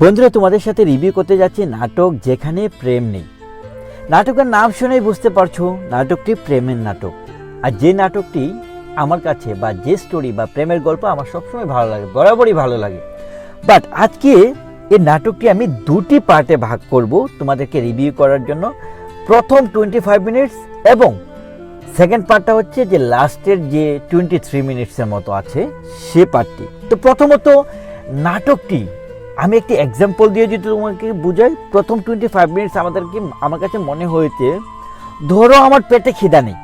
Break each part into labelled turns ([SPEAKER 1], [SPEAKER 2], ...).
[SPEAKER 1] বন্ধুরা, তোমাদের সাথে রিভিউ করতে যাচ্ছি নাটক যেখানে প্রেম নেই। নাটকের নাম শুনেই বুঝতে পারছ, নাটকটি প্রেমের নাটক। আর যে নাটকটি আমার কাছে বা যে স্টোরি বা প্রেমের গল্প আমার সবসময় ভালো লাগে, বরাবরই ভালো লাগে। বাট আজকে এই নাটকটি আমি দুটি পার্টে ভাগ করব তোমাদেরকে রিভিউ করার জন্য। প্রথম টোয়েন্টি ফাইভ মিনিটস এবং সেকেন্ড পার্টটা হচ্ছে যে লাস্টের যে টোয়েন্টি থ্রি মিনিটসের মতো আছে, সে পার্টটি তো প্রথমত নাটকটি আমি একটি এক্সাম্পল দিয়ে যদি তোমাকে বুঝাই, প্রথম টোয়েন্টি ফাইভ মিনিটস আমাদেরকে, আমার কাছে মনে হয়েছে, ধরো আমার পেটে খিদা নেই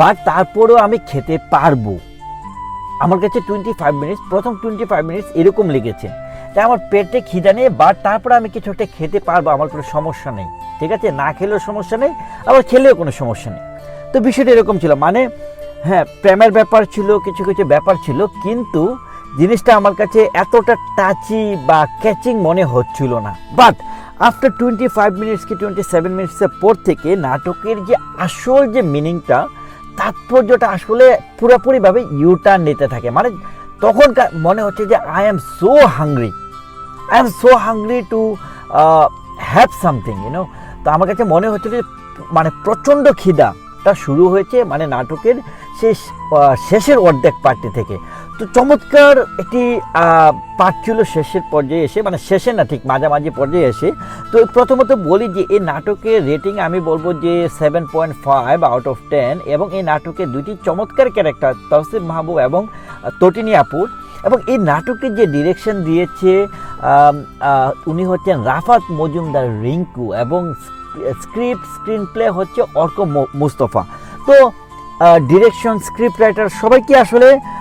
[SPEAKER 1] বাট তারপরেও আমি খেতে পারব। আমার কাছে টোয়েন্টি ফাইভ মিনিটস প্রথম টোয়েন্টি ফাইভ মিনিটস এরকম লেগেছে তাই আমার পেটে খিদা নেই বাট তারপরে আমি কিছু একটা খেতে পারব, আমার কোনো সমস্যা নেই। ঠিক আছে? না খেলেও সমস্যা নেই, আবার খেলেও কোনো সমস্যা নেই। তো বিষয়টা এরকম ছিল মানে হ্যাঁ প্রেমের ব্যাপার ছিল, কিছু কিছু ব্যাপার ছিল, কিন্তু জিনিসটা আমার কাছে এতটা টাচি বা ক্যাচিং মনে হচ্ছিল না। But after twenty five minutes কি টোয়েন্টি সেভেন মিনিটসের পর থেকে নাটকের যে আসল যে মিনিংটা তাৎপর্যটা আসলে পুরোপুরিভাবে ইউটার্ন নিতে থাকে। মানে তখন মনে হচ্ছে যে I am so hungry I am so hungry to have something you know তো আমার কাছে মনে হচ্ছে যে মানে প্রচণ্ড খিদাটা শুরু হয়েছে মানে নাটকের শেষ শেষের অর্ধেক পার্টি থেকে। তো চমৎকার একটি পার্ট ছিল শেষের পর্যায়ে এসে মানে শেষে না ঠিক মাঝামাঝি পর্যায়ে এসে। তো প্রথমত বলি যে এই নাটকের রেটিং আমি বলব যে seven point five out of ten এবং এই নাটকে দুটি চমৎকার ক্যারেক্টার তহসিব মাহবুব এবং তটিনী আপুর এবং এই নাটকের যে ডিরেকশন দিয়েছে উনি হচ্ছেন রাফাত মজুমদার রিঙ্কু এবং স্ক্রিপ্ট স্ক্রিন প্লে হচ্ছে অর্ক মুস্তফা। তো ডিরেকশন স্ক্রিপ্ট রাইটার সবাইকে আসলে আম, আহ,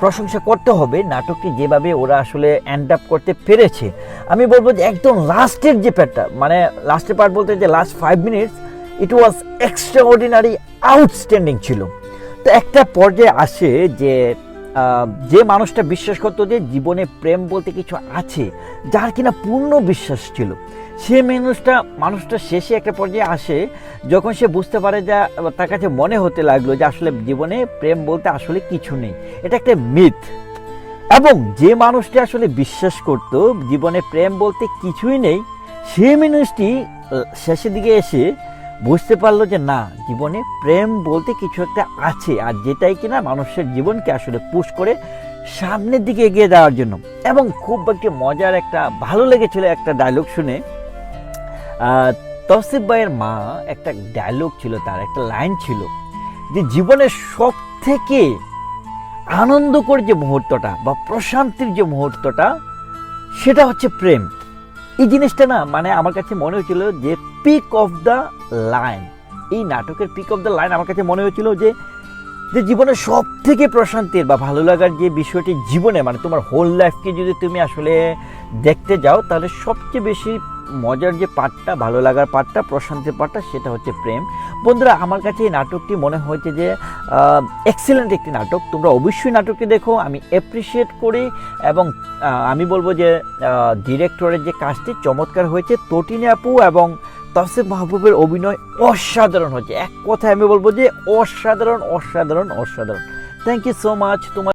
[SPEAKER 1] প্রশংসা করতে হবে, নাটকটি যেভাবে ওরা আসলে অ্যান্ড আপ করতে পেরেছে। আমি বলব যে একদম লাস্টের যে প্যাটটা মানে লাস্টের পার্ট বলতে যে last five minutes it was extra ordinary outstanding ছিল। তো একটা পর্যায়ে আসে যে যে মানুষটা বিশ্বাস করতো যে জীবনে প্রেম বলতে কিছু আছে, যার কিনা পূর্ণ বিশ্বাস ছিল, সে মানুষটা মানুষটা শেষে একটা পর্যায়ে আসে, যখন সে বুঝতে পারে যা, তার কাছে মনে হতে লাগল যে আসলে জীবনে প্রেম বলতে আসলে কিছু নেই। এটা একটা মিথ এবং যে মানুষটি আসলে বিশ্বাস করত জীবনে প্রেম বলতে কিছুই নেই সেই মানুষটি শেষের দিকে এসে বুঝতে পারল যে না, জীবনে প্রেম বলতে কিছু একটা আছে আর যেটাই কিনা মানুষের জীবনকে আসলে পুশ করে সামনের দিকে এগিয়ে যাওয়ার জন্য। এবং খুব একটি মজার একটা ভালো লেগেছিল একটা ডায়লগ শুনে। তৌসিফ ভাইয়ের মা একটা ডায়লগ ছিল তার, একটা লাইন ছিল যে জীবনের সব থেকে আনন্দকর যে মুহূর্তটা বা প্রশান্তির যে মুহূর্তটা, সেটা হচ্ছে প্রেম। এই জিনিসটা না মানে আমার কাছে মনে হয়েছিল যে পিক অফ দ্য লাইন এই নাটকের পিক অফ দ্য লাইন আমার কাছে মনে হয়েছিল যে যে জীবনের সব থেকে প্রশান্তির বা ভালো লাগার যে বিষয়টি জীবনে মানে তোমার হোল লাইফকে যদি তুমি আসলে দেখতে যাও, তাহলে সবচেয়ে বেশি মজার যে পার্টটা ভালো লাগার পার্টটা প্রশান্তির পার্টটা সেটা হচ্ছে প্রেম। বন্ধুরা, আমার কাছে এই নাটকটি মনে হয়েছে যে এক্সেলেন্ট একটি নাটক। তোমরা অবশ্যই নাটকটি দেখো, আমি অ্যাপ্রিসিয়েট করি এবং আমি বলব যে ডিরেক্টরের যে কাজটি চমৎকার হয়েছে। তটিনী আপু এবং তসিফ মাহবুবের অভিনয় অসাধারণ হচ্ছে এক কথায় আমি বলব যে, অসাধারণ অসাধারণ অসাধারণ। থ্যাংক ইউ সো মাচ তোমার